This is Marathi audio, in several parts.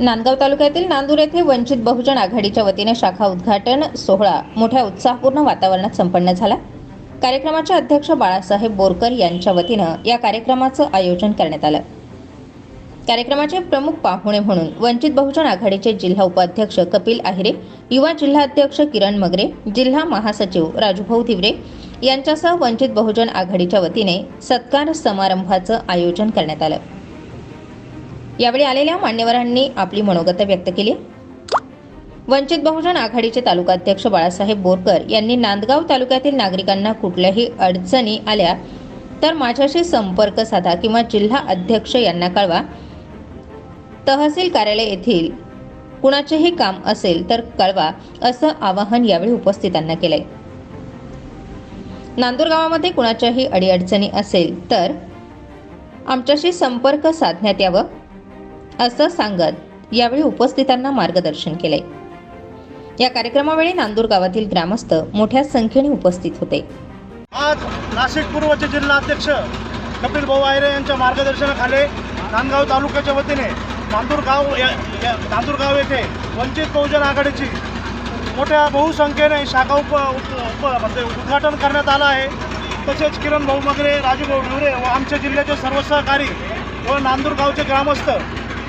नांदगाव तालुक्यातील नांदूर येथे वंचित बहुजन आघाडीच्या वतीने शाखा उद्घाटन सोहळा मोठ्या उत्साहपूर्ण वातावरणात संपन्न झाला. कार्यक्रमाचे अध्यक्ष बाळासाहेब बोरकर यांच्या वतीनं या कार्यक्रमाचं आयोजन करण्यात आलं. कार्यक्रमाचे प्रमुख पाहुणे म्हणून वंचित बहुजन आघाडीचे जिल्हा उपाध्यक्ष कपिल आहिरे युवा जिल्हा अध्यक्ष किरण मगरे जिल्हा महासचिव राजूभाऊ तिवरे यांच्यासह वंचित बहुजन आघाडीच्या वतीने सत्कार समारंभाचं आयोजन करण्यात आलं. यावेळी आलेल्या मान्यवरांनी आपली मनोगत व्यक्त केली. वंचित बहुजन आघाडीचे तालुकाध्यक्ष बाळासाहेब बोरकर यांनी नांदगाव तालुक्यातील नागरिकांना कुठल्याही अडचणी आल्या तर माझ्याशी संपर्क साधा किंवा जिल्हा अध्यक्ष यांना कळवा. तहसील कार्यालय येथील कुणाचेही काम असेल तर कळवा असं आवाहन यावेळी उपस्थितांना केलंय. नांदूर गावामध्ये कुणाच्याही अडीअडचणी असेल तर आमच्याशी संपर्क साधण्यात यावं. असं सांगत यावेळी उपस्थितांना मार्गदर्शन केले. या कार्यक्रमावेळी नांदूर गावातील ग्रामस्थ मोठ्या संख्येने उपस्थित होते. आज नाशिक पूर्वचे जिल्हाध्यक्ष कपिल भाऊ आयरे यांच्या मार्गदर्शनाखाली नांदगाव तालुक्याच्या वतीने नांदूर गाव नांदूर गाव येथे वंचित बहुजन आघाडीची मोठ्या बहुसंख्येने शाखा उप उप म्हणजे उद्घाटन करण्यात आलं आहे. तसेच किरण भाऊ मगरे राजू भाऊ व आमच्या जिल्ह्याचे सर्व सहकारी व नांदूर गावचे ग्रामस्थ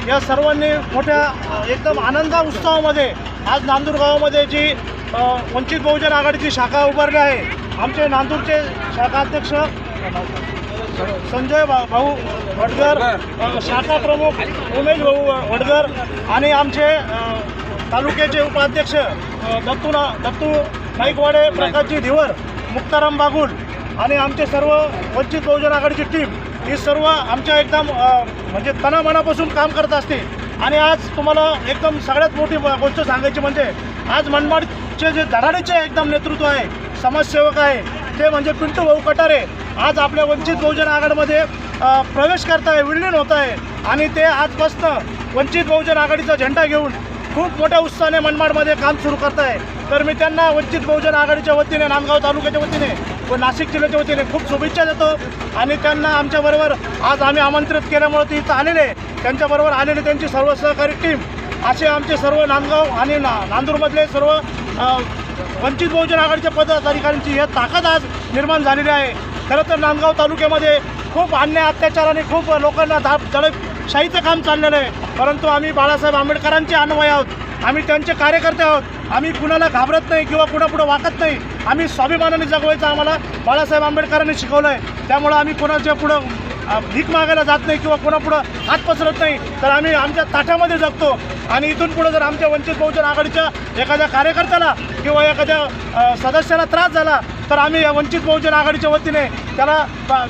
या सर्वांनी मोठ्या एकदम आनंदा उत्सवामध्ये आज नांदूर गावामध्ये जी वंचित बहुजन आघाडीची शाखा उभारली आहे. आमचे नांदूरचे शाखा अध्यक्ष संजय भा- भाऊ वडगर शाखा प्रमुख उमेश भाऊ वडगर आणि आमचे तालुक्याचे उपाध्यक्ष दत्तू ना दत्तू नाईकवाडे प्रकाशजी धिवर मुक्ताराम बागुल आणि आमचे सर्व वंचित बहुजन आघाडीची टीम ही सर्व आमच्या एकदम म्हणजे तनामनापासून काम करत असते आणि आज तुम्हाला एकदम सगळ्यात मोठी गोष्ट सांगायची म्हणजे आज मनमाडचे जे धडाडीचे एकदम नेतृत्व आहे समाजसेवक आहे ते म्हणजे पिंटू भाऊ कटारे. आज आपल्या वंचित बहुजन आघाडीमध्ये प्रवेश करत आहे विलीन होत आहे आणि ते आजपासनं वंचित बहुजन आघाडीचा झेंडा घेऊन खूप मोठ्या उत्साहाने मनमाडमध्ये काम सुरू करत आहे तर मी त्यांना वंचित बहुजन आघाडीच्या वतीने नांदगाव तालुक्याच्या वतीने व नाशिक जिल्ह्याच्या वतीने खूप शुभेच्छा देतो. आणि त्यांना आमच्याबरोबर आज आम्ही आमंत्रित केल्यामुळे ते इथं आलेले त्यांच्याबरोबर आलेले त्यांची सर्व सहकारी टीम असे आमचे सर्व नांदगाव आणि ना नांदूरमधले सर्व वंचित बहुजन आघाडीच्या पदाधिकाऱ्यांची ही ताकद आज निर्माण झालेली आहे. खरं तर नांदगाव तालुक्यामध्ये खूप अन्याय अत्याचार आणि खूप लोकांना दाब दडपशाहीचं काम चाललेलं आहे. परंतु आम्ही बाळासाहेब आंबेडकरांचे अन्वय आहोत. आम्ही त्यांचे कार्यकर्ते आहोत. आम्ही कुणाला घाबरत नाही किंवा कुणापुढं वाकत नाही. आम्ही स्वाभिमानाने जगवायचं आम्हाला बाळासाहेब आंबेडकरांनी शिकवलं आहे त्यामुळं आम्ही कोणाच्या पुढं भीक मागायला जात नाही किंवा कोणापुढं हात पसरत नाही तर आम्ही आमच्या ताठ्यामध्ये जगतो. आणि इथून पुढं जर आमच्या वंचित बहुजन आघाडीच्या एखाद्या कार्यकर्त्याला किंवा एखाद्या सदस्याला त्रास झाला तर आम्ही या वंचित बहुजन आघाडीच्या वतीने त्याला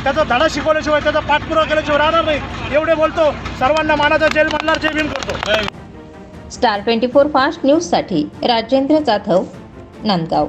त्याचा धडा शिकवल्याशिवाय त्याचा पाठपुरावा केल्याशिवाय राहणार नाही. एवढे बोलतो. सर्वांना मानाचा जेल मल्हार जय भीम करतो. स्टार ट्वेंटी फोर फास्ट न्यूजसाठी राजेंद्र जाधव नांदगाव.